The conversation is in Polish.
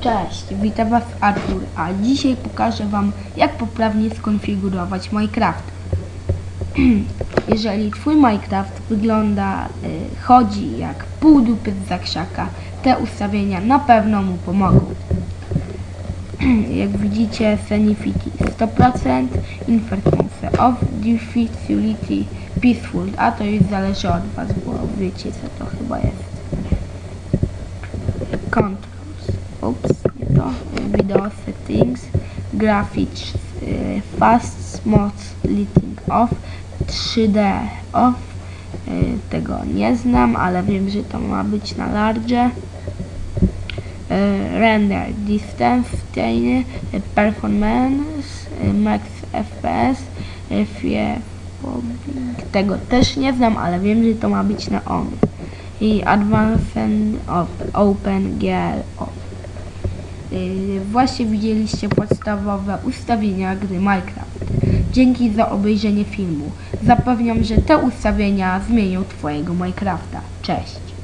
Cześć, witam Was Artur, a dzisiaj pokażę Wam jak poprawnie skonfigurować Minecraft. Jeżeli Twój Minecraft wygląda, y, chodzi jak pół dupy z zakrzaka, te ustawienia na pewno mu pomogą. jak widzicie Sanity 100%, Inference off, Difficulty Peaceful, a to już zależy od Was, bo wiecie co to chyba jest. Controls. Oops, to. Video settings. Graphics. y, Fast smooth lighting off. 3D off. Y, Tego nie znam, ale wiem, że to ma być na large. Y, Render distance, tiny, performance, max FPS, tego też nie znam, ale wiem, że to ma być na on i Advanced Op- Open GL Właśnie widzieliście podstawowe ustawienia gry Minecraft. Dzięki za obejrzenie filmu. Zapewniam, że te ustawienia zmienią Twojego Minecrafta. Cześć!